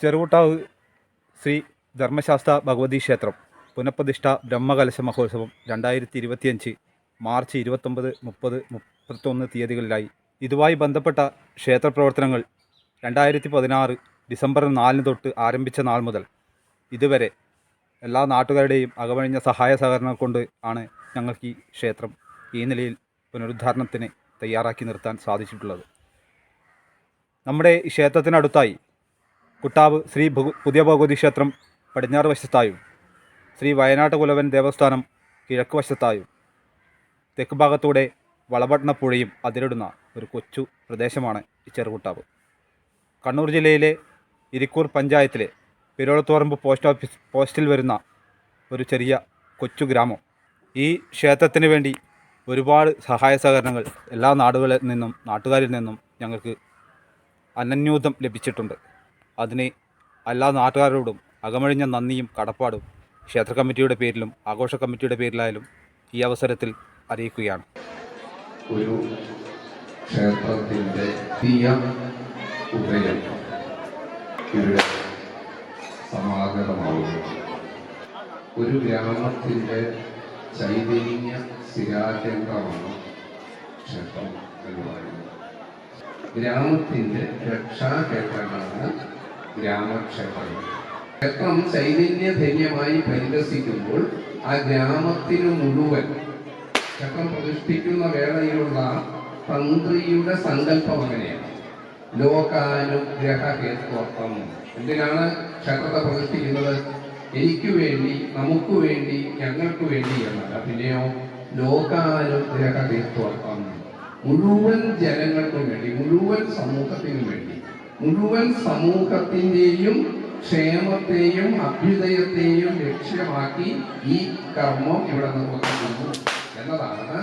ചെറുകുട്ടാവ് ശ്രീ ധർമ്മശാസ്ത്ര ഭഗവതി ക്ഷേത്രം പുനഃപ്രതിഷ്ഠ ബ്രഹ്മകലശ മഹോത്സവം രണ്ടായിരത്തി ഇരുപത്തിയഞ്ച് മാർച്ച് ഇരുപത്തൊമ്പത് മുപ്പത് മുപ്പത്തൊന്ന് തീയതികളിലായി. ഇതുമായി ബന്ധപ്പെട്ട ക്ഷേത്ര പ്രവർത്തനങ്ങൾ രണ്ടായിരത്തി പതിനാറ് ഡിസംബർ നാലിന് തൊട്ട് ആരംഭിച്ച നാൾ മുതൽ ഇതുവരെ എല്ലാ നാട്ടുകാരുടെയും അകമഴിഞ്ഞ സഹായ സഹകരണം കൊണ്ട് ആണ് ഞങ്ങൾക്ക് ഈ ക്ഷേത്രം ഈ നിലയിൽ പുനരുദ്ധാരണത്തിന് തയ്യാറാക്കി നിർത്താൻ സാധിച്ചിട്ടുള്ളത്. നമ്മുടെ ക്ഷേത്രത്തിനടുത്തായി കുട്ടാവ് ശ്രീ പുതിയ ഭഗവതി ക്ഷേത്രം പടിഞ്ഞാറ് വശത്തായും ശ്രീ വയനാട്ട് കുലവൻ ദേവസ്ഥാനം കിഴക്ക് വശത്തായും തെക്ക് ഭാഗത്തൂടെ വളപട്ടണപ്പുഴയും അതിരിടുന്ന ഒരു കൊച്ചു പ്രദേശമാണ് ഈ ചെറുകുട്ടാവ്. കണ്ണൂർ ജില്ലയിലെ ഇരിക്കൂർ പഞ്ചായത്തിലെ പിരോളത്തോറമ്പ് പോസ്റ്റ് ഓഫീസ് പോസ്റ്റിൽ വരുന്ന ഒരു ചെറിയ കൊച്ചു ഗ്രാമം. ഈ ക്ഷേത്രത്തിന് വേണ്ടി ഒരുപാട് സഹായ സഹകരണങ്ങൾ എല്ലാ നാടുകളിൽ നിന്നും നാട്ടുകാരിൽ നിന്നും ഞങ്ങൾക്ക് അനന്യൂതം ലഭിച്ചിട്ടുണ്ട്. അതിന് എല്ലാ നാട്ടുകാരോടും അകമഴിഞ്ഞ നന്ദിയും കടപ്പാടും ക്ഷേത്ര കമ്മിറ്റിയുടെ പേരിലും ആഘോഷ കമ്മിറ്റിയുടെ പേരിലായാലും ഈ അവസരത്തിൽ അറിയിക്കുകയാണ്. ഒരു ക്ഷേത്രത്തിന്റെ ഒരു ഗ്രാമത്തിന്റെ ചൈതന്യ സ്ഥിരാകേന്ദ്രമാണ് ക്ഷേത്രം എന്ന് പറയുന്നത്. ഗ്രാമത്തിന്റെ രക്ഷാകേന്ദ്രങ്ങളാണ് ഗ്രാമക്ഷേത്രങ്ങൾ. ക്ഷേത്രം ചൈതന്യധന്യമായി പരിരസിക്കുമ്പോൾ ആ ഗ്രാമത്തിന് മുഴുവൻ ക്ഷേത്രം പ്രതിഷ്ഠിക്കുന്ന വേളയിലുള്ള തന്ത്രിയുടെ സങ്കല്പം അങ്ങനെയാണ്. ലോകാനുഗ്രഹ ഹേത്വത്വം എന്തിനാണ് ക്ഷേത്രത്തെ പ്രതിഷ്ഠിക്കുന്നത്? എനിക്ക് വേണ്ടി നമുക്ക് വേണ്ടി ഞങ്ങൾക്ക് വേണ്ടി എന്നല്ല പിന്നെയോ ലോകാനുഗ്രഹ ഹേത്വത്വം മുഴുവൻ ജനങ്ങൾക്കും വേണ്ടി മുഴുവൻ സമൂഹത്തിനും വേണ്ടി. മുഴുവൻ സമൂഹത്തിന്റെയും ക്ഷേമത്തെയും അഭ്യുദയത്തെയും ലക്ഷ്യമാക്കി ഈ കർമ്മം ഇവിടെ നിർവഹിക്കുന്നു എന്നതാണ്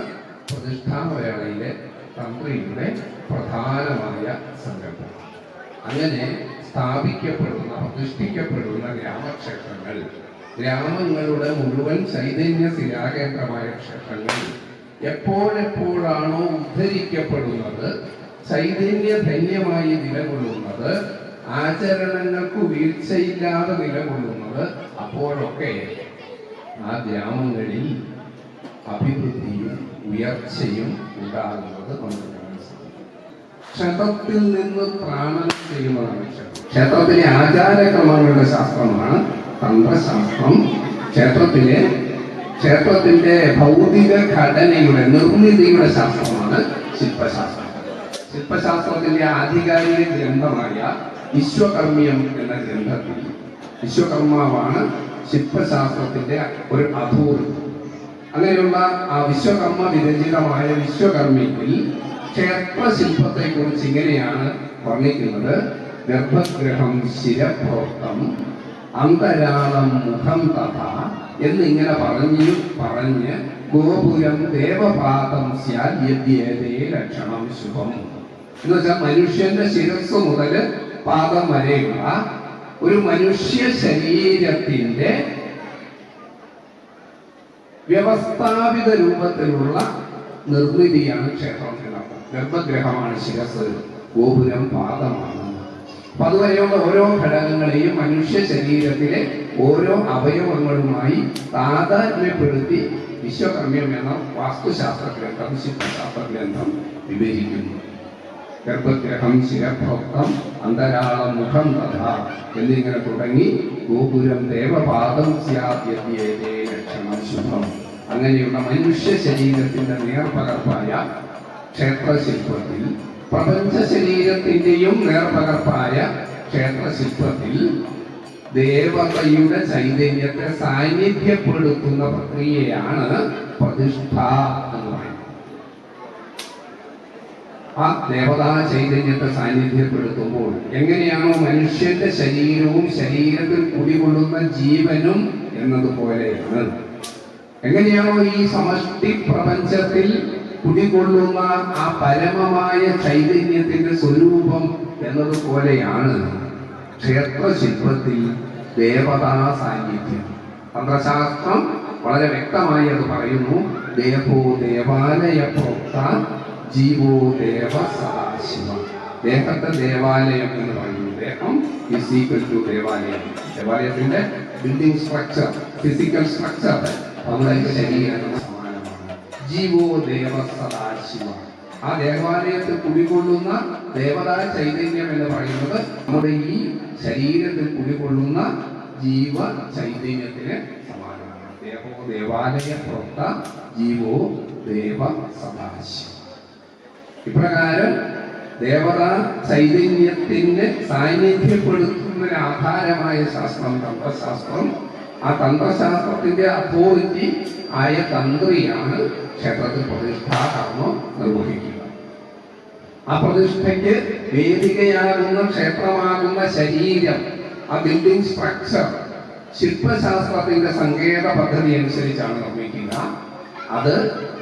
പ്രതിഷ്ഠാവേളയിലെ തന്ത്രിയുടെ പ്രധാനമായ സങ്കല്പം. അങ്ങനെ സ്ഥാപിക്കപ്പെടുന്ന പ്രതിഷ്ഠിക്കപ്പെടുന്ന ഗ്രാമക്ഷേത്രങ്ങൾ ഗ്രാമങ്ങളുടെ മുഴുവൻ ചൈതന്യ ശിലാകേന്ദ്രമായ ക്ഷേത്രങ്ങൾ എപ്പോഴെപ്പോഴാണോ ഉദ്ധരിക്കപ്പെടുന്നത് ചൈതന്യധന്യമായി നിലകൊള്ളുന്നത് ആചരണങ്ങൾക്ക് വീഴ്ചയില്ലാതെ നിലകൊള്ളുന്നത് അപ്പോഴൊക്കെ ആ ഗ്രാമങ്ങളിൽ അഭിവൃദ്ധിയും ഉയർച്ചയും ഉണ്ടാകുന്നത് നമുക്ക് ക്ഷതത്തിൽ നിന്ന് പ്രാണനം ചെയ്യുന്നതാണ് ക്ഷേത്രം ക്ഷേത്രത്തിലെ ആചാരക്രമങ്ങളുടെ ശാസ്ത്രമാണ് തന്ത്രശാസ്ത്രം. ക്ഷേത്രത്തിലെ ക്ഷേത്രത്തിന്റെ ഭൗതിക ഘടനയുടെ നിർമ്മിതിയുടെ ശാസ്ത്രമാണ് ശില്പശാസ്ത്രം. ശില്പശാസ്ത്രത്തിന്റെ ആധികാരിക ഗ്രന്ഥമായ വിശ്വകർമ്മ്യം എന്ന ഗ്രന്ഥത്തിൽ വിശ്വകർമാവാണ് ശില്പശാസ്ത്രത്തിന്റെ ഒരു അപൂർവം അങ്ങനെയുള്ള ആ വിശ്വകർമ്മ വിരചിതമായ ശില്പത്തെ കുറിച്ച് ഇങ്ങനെയാണ് വർണിക്കുന്നത്. ഗർഭഗ്രഹം ശിരപ്രോക്തം അന്തരാളം മുഖം തഥ എന്നിങ്ങനെ പറഞ്ഞു പറഞ്ഞ് ഗോപുരം ദേവപാതം സ്യാൽ യദ്യേതേ ലക്ഷണം ശുഭം. എന്ന് വെച്ചാൽ മനുഷ്യന്റെ ശിരസ് മുതൽ പാദം വരെയുള്ള ഒരു മനുഷ്യ ശരീരത്തിന്റെ വ്യവസ്ഥാപിത രൂപത്തിലുള്ള നിർമ്മിതിയാണ് ക്ഷേത്രത്തിനകത്ത് ഗർഭഗ്രഹമാണ് ശിരസ് ഗോപുരം പാദമാണ്. അപ്പൊ അതുവരെയുള്ള ഓരോ ഘടകങ്ങളെയും മനുഷ്യ ശരീരത്തിലെ ഓരോ അവയവങ്ങളുമായി താതാത്മ്യപ്പെടുത്തി വിശ്വകർമ്മ്യം എന്ന വാസ്തുശാസ്ത്ര ഗ്രന്ഥം ശില്പശാസ്ത്ര ഗ്രന്ഥം വിവരിക്കുന്നു. ഗർഭഗ്രഹം ശിരഭോക്തം അന്തരാളം മുഖം തഥ എന്നിങ്ങനെ തുടങ്ങി ഗോപുരം ദേവപാദം ലക്ഷണം ശുഭം. അങ്ങനെയുള്ള മനുഷ്യ ശരീരത്തിന്റെ നേർപകർപ്പായ ക്ഷേത്രശില്പത്തിൽ പ്രപഞ്ച ശരീരത്തിന്റെയും നേർപകർപ്പായ ക്ഷേത്രശില്പത്തിൽ ദേവതയുടെ ചൈതന്യത്തെ സാന്നിധ്യപ്പെടുത്തുന്ന പ്രക്രിയയാണ് പ്രതിഷ്ഠ എന്ന് പറയുന്നത്. ആ ദേവതാ ചൈതന്യത്തെ സാന്നിധ്യപ്പെടുത്തുമ്പോൾ എങ്ങനെയാണോ മനുഷ്യന്റെ ശരീരവും ശരീരത്തിൽ കുടികൊള്ളുന്ന ജീവനും എന്നതുപോലെയാണ്. എങ്ങനെയാണോ ഈ സമഷ്ടി പ്രപഞ്ചത്തിൽ കുടികൊള്ളുന്ന ആ പരമമായ ചൈതന്യത്തിന്റെ സ്വരൂപം എന്നതുപോലെയാണ് ക്ഷേത്രശില്പത്തിൽ ദേവതാ സാന്നിധ്യം. തന്ത്രശാസ്ത്രം വളരെ വ്യക്തമായി അത് പറയുന്നു. ദേവോ ദേവാലയ പ്രോക്ത ജീവോ ദേവ സദാശിവ ദേഹത്തെ ദേവാലയം എന്ന് പറയുന്നു. ദേഹം ഇസ് ഈക്വൽ ടു ദേവാലയം. ദേവാലയത്തിന്റെ ബിൽഡിംഗ് സ്ട്രക്ചർ ഫിസിക്കൽ സ്ട്രക്ചർ നമ്മുടെ ശരീരം സമാനമാണ്. ജീവോ ദേവ സദാശിവ ആ ദേവാലയത്തിൽ കുടികൊള്ളുന്ന ദേവതാ ചൈതന്യം എന്ന് പറയുന്നത് നമ്മുടെ ഈ ശരീരത്തിൽ കുടികൊള്ളുന്ന ജീവ ചൈതന്യത്തിന് സമാനമാണ്. ദേവോ ദേവാലയ പുറത്ത ജീവോ ദേവ സദാശിവ ഇപ്രകാരം ദേവതാ ചൈതന്യത്തിന്റെ സാന്നിധ്യപ്പെടുത്തുന്നതിന് ആധാരമായ ശാസ്ത്രം തന്ത്രശാസ്ത്രം. ആ തന്ത്രശാസ്ത്രത്തിന്റെ അതോറിറ്റി ആയ തന്ത്രിയാണ് ക്ഷേത്രത്തിൽ പ്രതിഷ്ഠാകർമ്മം നിർവഹിക്കുക ആ പ്രതിഷ്ഠയ്ക്ക് വേദികയാകുന്ന ക്ഷേത്രമാകുന്ന ശരീരം ആ ബിൽഡിംഗ് സ്ട്രക്ചർ ശില്പശാസ്ത്രത്തിന്റെ സങ്കേത പദ്ധതി അനുസരിച്ചാണ് നിർമ്മിക്കുക. അത്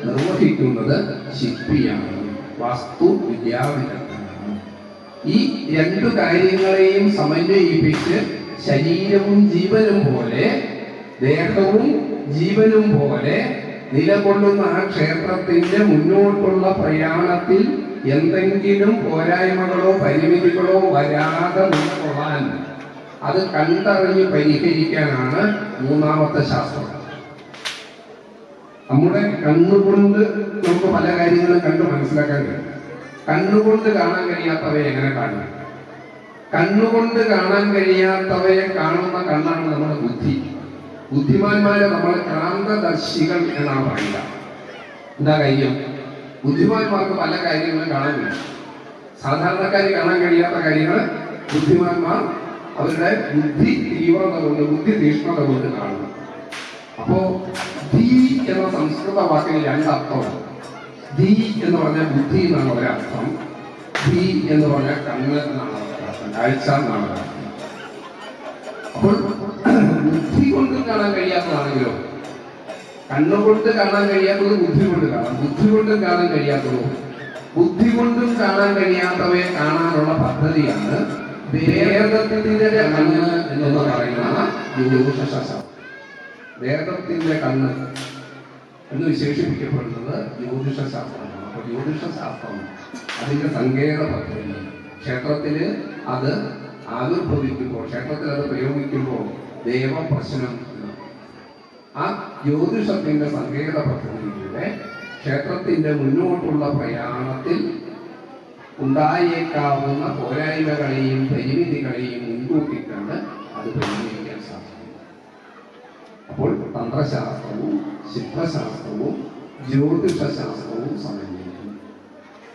നിർവഹിക്കുന്നത് ശില്പിയാണ്. വാസ്തു വിദ്യാവിദഗ്ധനാണ്. ഈ രണ്ടു കാര്യങ്ങളെയും സമന്വയിപ്പിച്ച് ശരീരവും ജീവനും പോലെ ദേഹവും ജീവനും പോലെ നിലകൊള്ളുന്ന ആ ക്ഷേത്രത്തിന്റെ മുന്നോട്ടുള്ള പ്രയാണത്തിൽ എന്തെങ്കിലും പോരായ്മകളോ പരിമിതികളോ വരാതെ നിലകൊള്ളാൻ അത് കണ്ടറിഞ്ഞ് പരിഹരിക്കാനാണ് മൂന്നാമത്തെ ശാസ്ത്രം. നമ്മുടെ കണ്ണുകൊണ്ട് നമുക്ക് പല കാര്യങ്ങളും കണ്ട് മനസ്സിലാക്കാൻ കഴിയും. കണ്ണുകൊണ്ട് കാണാൻ കഴിയാത്തവയെ എങ്ങനെ കാണും? കണ്ണുകൊണ്ട് കാണാൻ കഴിയാത്തവയെ കാണുന്ന കണ്ണാണ് നമ്മുടെ ബുദ്ധി. ബുദ്ധിമാന്മാരെ നമ്മൾ ക്രാന്തദർശികൾ എന്നാണ് പറയുക. എന്താ കാര്യം? ബുദ്ധിമാന്മാർക്ക് പല കാര്യങ്ങളും കാണാൻ കഴിയും. സാധാരണക്കാർ കാണാൻ കഴിയാത്ത കാര്യങ്ങൾ ബുദ്ധിമാന്മാർ അവരുടെ ബുദ്ധി തീവ്രത കൊണ്ട് ബുദ്ധി തീക്ഷ്ണത കൊണ്ട് കാണുന്നു. അപ്പോ ധീ എന്ന സംസ്കൃത വാക്കിന് രണ്ടർത്ഥമാണ് ധീ എന്ന് പറഞ്ഞാൽ ബുദ്ധി എന്നാണ് ഒരർത്ഥം ധീ എന്ന് പറഞ്ഞാൽ കണ്ണ് എന്നാണ് ഒരർത്ഥം കാഴ്ച എന്നാണ് അപ്പോൾ ബുദ്ധി കൊണ്ട് കാണാൻ കഴിയാത്തതാണെങ്കിലോ? കണ്ണുകൊണ്ട് കാണാൻ കഴിയാത്തത് ബുദ്ധി കൊണ്ട് കാണാം. ബുദ്ധി കൊണ്ടും കാണാൻ കഴിയാത്തതോ? ബുദ്ധി കൊണ്ടും കാണാൻ കഴിയാത്തവയെ കാണാനുള്ള പദ്ധതിയാണ് വേദത്തിന്റെ കണ്ണ് എന്ന് പറയുന്ന ജ്യോതിഷശാസ്ത്രം വേദത്തിന്റെ കണ്ണ് എന്ന് വിശേഷിപ്പിക്കപ്പെടുന്നത് ജ്യോതിഷ ശാസ്ത്രമാണ്. അപ്പൊ ജ്യോതിഷ ശാസ്ത്രം അതിന്റെ സങ്കേത പദ്ധതി ക്ഷേത്രത്തിൽ അത് ആവിർഭവിക്കുമ്പോൾ ക്ഷേത്രത്തിൽ അത് പ്രയോഗിക്കുമ്പോൾ ദേവപ്രശ്നം ആ ജ്യോതിഷത്തിന്റെ സങ്കേത പദ്ധതിയിലൂടെ ക്ഷേത്രത്തിന്റെ മുന്നോട്ടുള്ള പ്രയാണത്തിൽ ഉണ്ടായേക്കാവുന്ന പോരായ്മകളെയും പരിമിതികളെയും മുൻകൂട്ടി കണ്ട് അത് സാധിക്കും അപ്പോൾ തന്ത്രശാസ്ത്രവും ശില്പശാസ്ത്രവും ജ്യോതിഷശാസ്ത്രവും സമന്വയിക്കും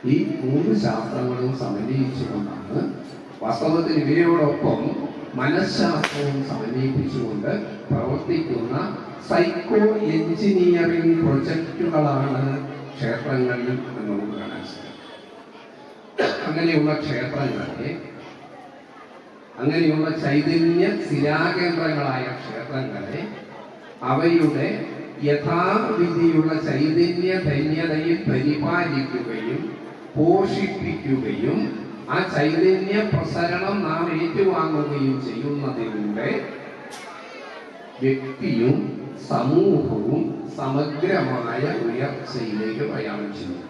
ഈ മൂന്ന് ശാസ്ത്രങ്ങളും സമന്വയിച്ചുകൊണ്ടാണ് വാസ്തവത്തിൽ ഇവയോടൊപ്പം മനഃശാസ്ത്രവും സമന്വയിപ്പിച്ചുകൊണ്ട് പ്രവർത്തിക്കുന്ന സൈക്കോ എഞ്ചിനീയറിംഗ് പ്രൊജക്റ്റുകളാണ് ക്ഷേത്രങ്ങളിൽ നമുക്ക് കാണാൻ സാധിക്കും. അങ്ങനെയുള്ള ക്ഷേത്രങ്ങളെ അങ്ങനെയുള്ള ചൈതന്യ ശിലാകേന്ദ്രങ്ങളായ ക്ഷേത്രങ്ങളെ അവയുടെ യഥാവിധിയുള്ള ചൈതന്യ ധന്യതയിൽ പരിപാലിക്കുകയും പോഷിപ്പിക്കുകയും ആ ചൈതന്യ പ്രസരണം നാം ഏറ്റുവാങ്ങുകയും ചെയ്യുന്നതിലൂടെ വ്യക്തിയും സമൂഹവും സമഗ്രമായ ഉയർച്ചയിലേക്ക് പ്രയാണം ചെയ്യും